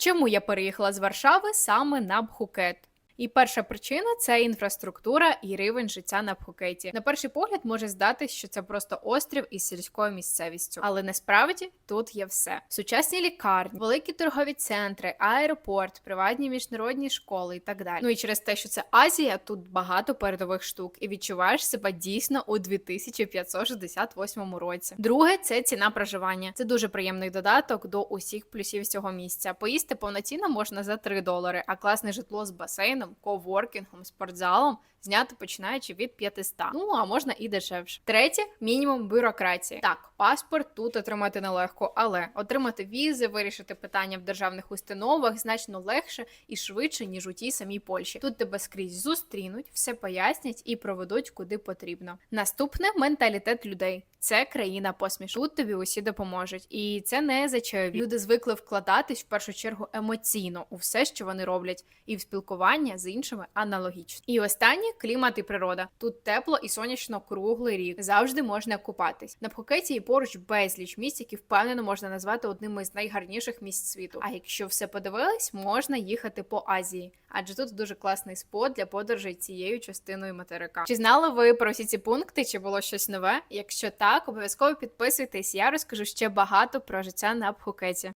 Чому я переїхала з Варшави саме на Пхукет? І перша причина це інфраструктура і рівень життя на Пхукеті. На перший погляд може здатись, що це просто острів із сільською місцевістю, але насправді тут є все: сучасні лікарні, великі торгові центри, аеропорт, приватні міжнародні школи і так далі. Ну і через те, що це Азія, тут багато передових штук, і відчуваєш себе дійсно у 2568 році. Друге це ціна проживання. Це дуже приємний додаток до усіх плюсів цього місця. Поїсти повноцінно можна за 3 долари, а класне житло з басейном, коворкінгом, спортзалом зняти починаючи від 500. Ну а можна і дешевше. Третє мінімум бюрократії. Так, паспорт тут отримати нелегко, але отримати візи, вирішити питання в державних установах значно легше і швидше, ніж у тій самій Польщі. Тут тебе скрізь зустрінуть, все пояснять і проведуть куди потрібно. Наступне менталітет людей. Це країна посмішок. Тут тобі усі допоможуть, і це не за чайові. Люди звикли вкладатись в першу чергу емоційно у все, що вони роблять, і в спілкування з іншими аналогічно. І останнє клімат і природа. Тут тепло і сонячно круглий рік. Завжди можна купатись. На Пхукеті і поруч безліч місць, які впевнено можна назвати одними з найгарніших місць світу. А якщо все подивились, можна їхати по Азії, адже тут дуже класний спот для подорожей цією частиною материка. Чи знали ви про всі ці пункти? Чи було щось нове? Якщо так, обов'язково підписуйтесь. Я розкажу ще багато про життя на Пхукеті.